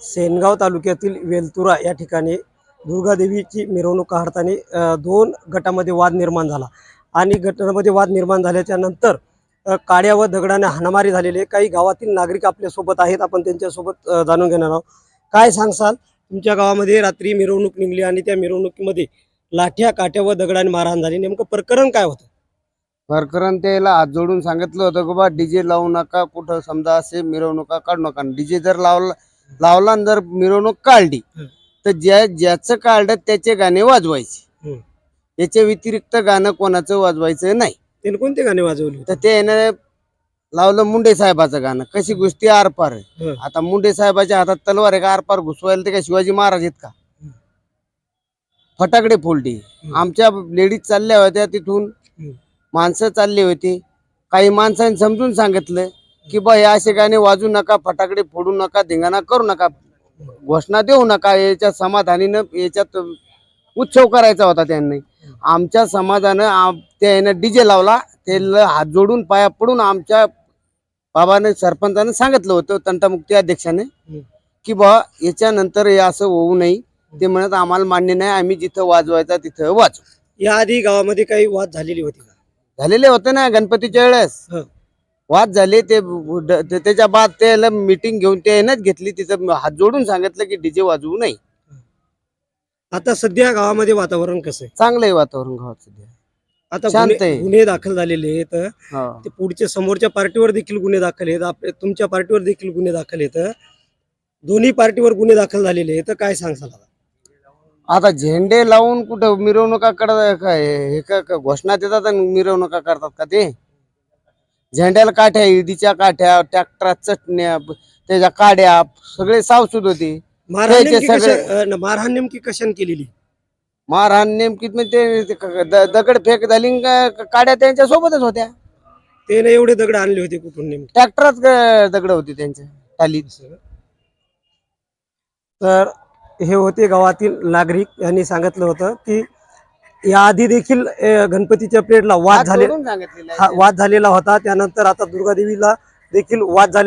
सेनगाव तालुक्यातील वेलतुरा या ठिकाणी दुर्गादेवीची मिरवणूक काढताना दोन गटामध्ये वाद निर्माण झाला. आणि गटामध्ये वाद निर्माण झाल्याच्यानंतर काड्या व दगडाने हाणामारी झालेली आहे. काही गावातील नागरिक आपल्यासोबत आहेत. आपण त्यांच्यासोबत जाणून घेणार आहोत. काय सांगसाल? तुमच्या गावामध्ये रात्री मिरवणूक निघली आणि त्या मिरवणुकीमध्ये लाठ्या काट्या व दगडाने मारहाण झाली. नेमकं प्रकरण काय होतं? प्रकरण त्याला हात जोडून सांगितलं होतं की बा डीजे लावू नका. कुठं समजा असे मिरवणुका काढू नका. डीजे जर लावला लावला जर मिरवणूक काढली. तर ज्या ज्याचं काढलं त्याचे गाणे वाजवायचे. याच्या व्यतिरिक्त गाणं कोणाचं वाजवायचं नाही त्याने कोणते गाणे वाजवले तर ते यानं लावलं मुंडे साहेबाचं गाणं कशी गोष्टी आरपार आहे. आता मुंडे साहेबाच्या हातात तलवार आहे का आरपार घुसवायला ते काय शिवाजी महाराज आहेत का. फटाकडे फोडली. आमच्या लेडीज चालल्या होत्या तिथून. माणसं चालली होती काही माणसांनी समजून सांगितलं की बा हे असे गाणे वाजू नका फटाकडे फोडू नका धिंगाणा करू नका घोषणा देऊ नका याच्या समाधानीनं याच्यात उत्सव करायचा होता त्यांनी. आमच्या समाजानं आम- त्या यानं डीजे लावला ते ल- हात जोडून पाया पडून आमच्या बाबाने सरपंचानं सांगितलं होतं तंटामुक्ती अध्यक्षाने. की बा याच्यानंतर हे असं होऊ नये. ते म्हणत आम्हाला मान्य नाही आम्ही जिथं वाजवायचं तिथं वाजवू. याआधी गावामध्ये काही वाद झालेली होती का? झालेले होते ना गणपतीच्या वेळेस. वाद झाले ते त्याच्या बाद त्याला मीटिंग घेऊन ते यानंच घेतली. तिथं हात जोडून सांगितलं की डीजे वाजवू नये. आता सध्या गावामध्ये वातावरण कसं आहे? चांगलं आहे वातावरण गावात सध्या. आता शांत गुन्हे आहे. गुन्हे दाखल झालेले आहेत. हो. ते पुढच्या समोरच्या पार्टीवर देखील गुन्हे दाखल आहेत. आपल्या तुमच्या पार्टीवर देखील गुन्हे दाखल आहेत. दोन्ही पार्टीवर गुन्हे दाखल झालेले आहेत. काय सांगसाल आता? आता झेंडे लावून कुठं मिरवणुका करतात काय हे का का घोषणा देतात आणि मिरवणुका करतात का ते? झेंड्याला काठ्या ईडीच्या काठ्या ट्रॅक्टर चटण्या त्याच्या काड्या सगळे सावसूद होते. मारहाण नेमकी सगळे- कशा- अं, मारहाण नेमकी कशाने केलेली? मारहाण नेमकीत म्हणजे ते- ते क- द- दगड फेक झाली का- काड्या त्यांच्या सोबतच होत्या. त्याने एवढे दगड आणले होते कुठून नेमके? ट्रॅक्टरात दगड होती त्यांच्या टालीत तर हे होते गावातील नागरिक यांनी सांगितलं होतं की याआधी देखील गणपतीच्या प्लेटला वाद झाले हा वाद झालेला होता. त्यानंतर आता दुर्गादेवीला देखील वाद झाले